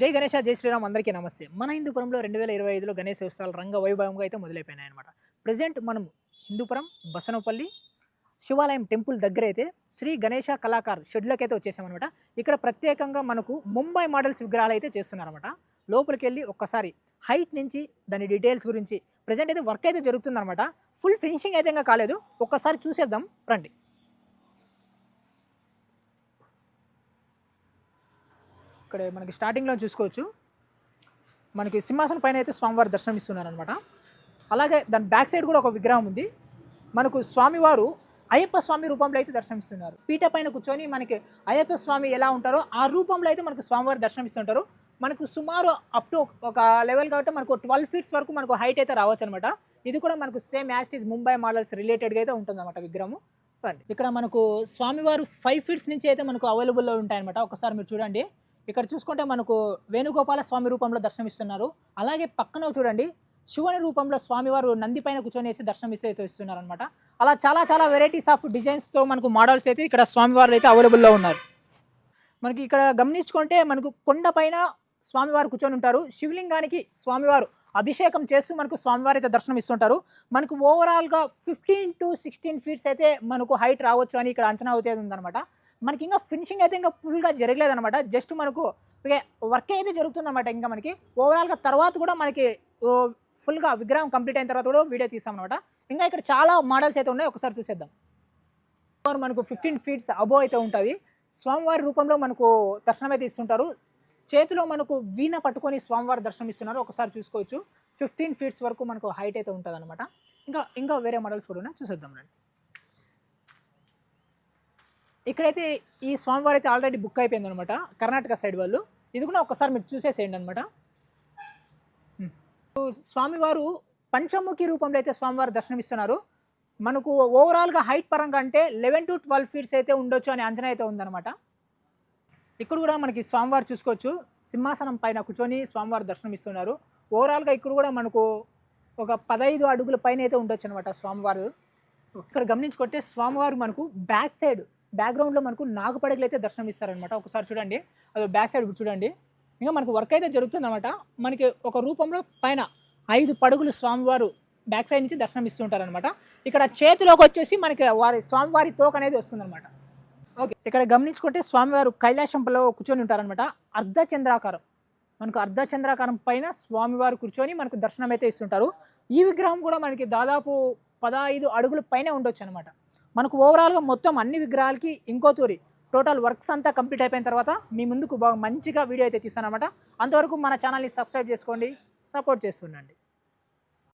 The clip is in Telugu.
జై గణేష జై శ్రీరామ్ అందరికీ నమస్తే. మన హిందూపురంలో రెండు వేల ఇరవై ఐదులో గణేష్ ఉత్సవాలు రంగ వైభవంగా అయితే మొదలైపోయినాయి అనమాట ప్రజెంట్ మనం హిందూపురం బసనపల్లి శివాలయం టెంపుల్ దగ్గర అయితే శ్రీ గణేష కళాకార్ షెడ్లోకి అయితే వచ్చేసామన్నమాట. ఇక్కడ ప్రత్యేకంగా మనకు ముంబై మోడల్స్ విగ్రహాలు అయితే చేస్తున్నారన్నమాట. లోపలికి వెళ్ళి ఒక్కసారి హైట్ నుంచి దాని డీటెయిల్స్ గురించి ప్రజెంట్ అయితే వర్క్ అయితే జరుగుతుందన్నమాట. ఫుల్ ఫినిషింగ్ అయితే ఇంకా కాలేదు. ఒక్కసారి చూసేద్దాం రండి. ఇక్కడ మనకి స్టార్టింగ్లో చూసుకోవచ్చు. మనకి సింహాసనం పైన అయితే స్వామివారి దర్శనం ఇస్తున్నారనమాట అలాగే దాని బ్యాక్ సైడ్ కూడా ఒక విగ్రహం ఉంది. మనకు స్వామివారు అయ్యప్ప స్వామి రూపంలో అయితే దర్శనమిస్తున్నారు. పీట పైన కూర్చొని మనకి అయ్యప్ప స్వామి ఎలా ఉంటారో ఆ రూపంలో అయితే మనకు స్వామివారు దర్శనమిస్తుంటారు. మనకు సుమారు అప్ టు ఒక లెవెల్ కాబట్టి మనకు ట్వెల్వ్ ఫీట్స్ వరకు మనకు హైట్ అయితే రావచ్చు అనమాట ఇది కూడా మనకు సేమ్ యాస్టీస్ ముంబై మోడల్స్ రిలేటెడ్గా అయితే ఉంటుందన్నమాట విగ్రహం ఇక్కడ మనకు స్వామివారు ఫైవ్ ఫీట్స్ నుంచి అయితే మనకు అవైలబుల్లో ఉంటాయన్నమాట. ఒకసారి మీరు చూడండి. ఇక్కడ చూసుకుంటే మనకు వేణుగోపాల స్వామి రూపంలో దర్శనమిస్తున్నారు. అలాగే పక్కన చూడండి శివుని రూపంలో స్వామివారు నంది పైన కూర్చొని వేసి దర్శనమిస్తే అయితే ఇస్తున్నారు అనమాట అలా చాలా చాలా వెరైటీస్ ఆఫ్ డిజైన్స్తో మనకు మోడల్స్ అయితే ఇక్కడ స్వామివారు అయితే అవైలబుల్లో ఉన్నారు. మనకి ఇక్కడ గమనించుకుంటే మనకు కొండ పైన స్వామివారు కూర్చొని ఉంటారు. శివలింగానికి స్వామివారు అభిషేకం చేస్తూ మనకు స్వామివారు అయితే దర్శనం ఇస్తుంటారు మనకు ఓవరాల్గా ఫిఫ్టీన్ టు సిక్స్టీన్ ఫీట్స్ అయితే మనకు హైట్ రావచ్చు అని ఇక్కడ అంచనా అయితే ఉందన్నమాట. మనకి ఇంకా ఫినిషింగ్ అయితే ఇంకా ఫుల్గా జరగలేదనమాట జస్ట్ మనకు వర్క్ అయితే జరుగుతుందన్నమాట ఇంకా మనకి. ఓవరాల్గా తర్వాత కూడా మనకి ఓ, ఫుల్గా విగ్రహం కంప్లీట్ అయిన తర్వాత కూడా వీడియో తీస్తాం అనమాట ఇంకా ఇక్కడ చాలా మోడల్స్ అయితే ఉన్నాయి. ఒకసారి చూసేద్దాం. మనకు ఫిఫ్టీన్ ఫీట్స్ అబో అయితే ఉంటుంది. స్వామివారి రూపంలో మనకు దర్శనం అయితే ఇస్తుంటారు. చేతిలో మనకు వీణ పట్టుకొని స్వామివారి దర్శనం ఇస్తున్నారు. ఒకసారి చూసుకోవచ్చు. ఫిఫ్టీన్ ఫీట్స్ వరకు మనకు హైట్ అయితే ఉంటుంది అనమాట ఇంకా ఇంకా వేరే మోడల్స్ కూడా ఉన్నాయి. చూసేద్దాం రండి. ఇక్కడైతే ఈ స్వామివారి అయితే ఆల్రెడీ బుక్ అయిపోయింది అనమాట కర్ణాటక సైడ్ వాళ్ళు. ఇది కూడా ఒకసారి మీరు చూసేసేయండి అనమాట స్వామివారు పంచముఖి రూపంలో అయితే స్వామివారు దర్శనమిస్తున్నారు. మనకు ఓవరాల్గా హైట్ పరంగా అంటే లెవెన్ టు ట్వెల్వ్ ఫీట్స్ అయితే ఉండొచ్చు అనే అంచనా అయితే ఉందన్నమాట ఇక్కడ కూడా మనకి స్వామివారు చూసుకోవచ్చు. సింహాసనం పైన కూర్చొని స్వామివారు దర్శనం ఇస్తున్నారు ఓవరాల్గా ఇక్కడ కూడా మనకు ఒక పదహైదు అడుగుల పైన అయితే ఉండొచ్చు అనమాట స్వామివారు. ఇక్కడ గమనించుకుంటే స్వామివారు మనకు బ్యాక్ సైడ్ బ్యాక్గ్రౌండ్లో మనకు నాగుపడగలు అయితే దర్శనం ఇస్తారనమాట ఒకసారి చూడండి. అది బ్యాక్ సైడ్ చూడండి. ఇంకా మనకు వర్క్ అయితే జరుగుతుందన్నమాట. మనకి ఒక రూపంలో పైన ఐదు పడుగులు స్వామివారు బ్యాక్ సైడ్ నుంచి దర్శనం ఇస్తుంటారనమాట ఇక్కడ చేతిలోకి వచ్చేసి మనకి వారి స్వామివారి తోక అనేది వస్తుందన్నమాట. ఓకే. ఇక్కడ గమనించుకుంటే స్వామివారు కైలాసంలో కూర్చొని ఉంటారనమాట అర్ధచంద్రాకారం. మనకు అర్ధచంద్రాకారం పైన స్వామివారు కూర్చొని మనకు దర్శనం అయితే ఇస్తుంటారు. ఈ విగ్రహం కూడా మనకి దాదాపు పదహైదు అడుగుల పైన ఉండొచ్చు అనమాట మనకు ఓవరాల్గా మొత్తం అన్ని విగ్రహాలకి ఇంకో తూరి. టోటల్ వర్క్స్ అంతా కంప్లీట్ అయిపోయిన తర్వాత మీ ముందుకు బాగా మంచిగా వీడియో అయితే తీస్తానమాట అంతవరకు మన ఛానల్ని సబ్స్క్రైబ్ చేసుకోండి సపోర్ట్ చేస్తుండండి.